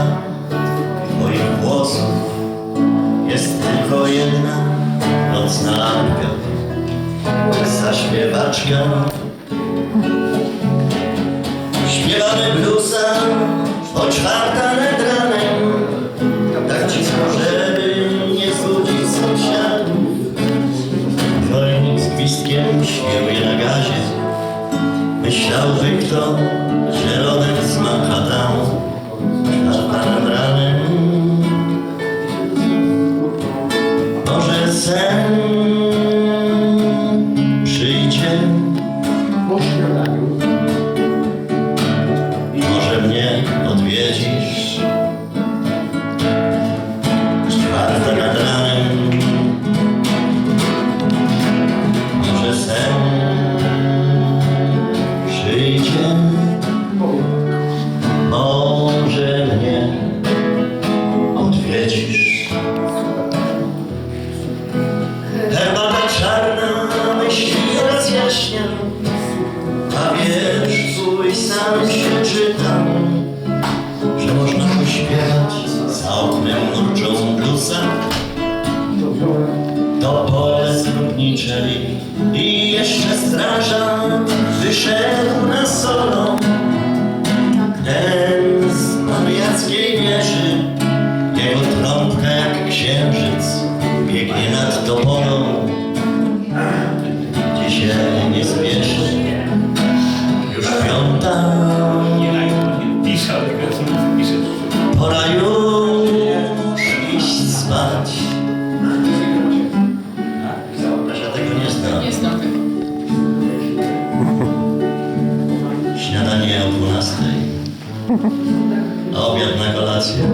barwna moich włosów jest tylko jedna nocna lampka, zaśpiewaczka. Śpiewamy bluesa o czwarta nad ranem, tak cicho, żeby nie zbudzić sąsiadów. Rolnik z gwizdkiem świruje na gazie, myślałby kto, że sen przyjdzie, Po śniadaniu. może mnie odwiedzisz. Czwarta nad ranem, może sen przyjdzie, może mnie odwiedzisz. Herbata czarna myśli rozjaśnia, a wiersz sam się czytam, że można pośpiewać za oknem murczą blusa. To pole zrubnicze i jeszcze straża wyszedł na solo. Ten z mariackiej wieży, jego trąbka jak księżyc biegnie nad topolą. Nie spieszy, już piąta, pora już iść spać. Kasia tego nie zna. Nie znam tego. Śniadanie o 12. A obiad na kolację.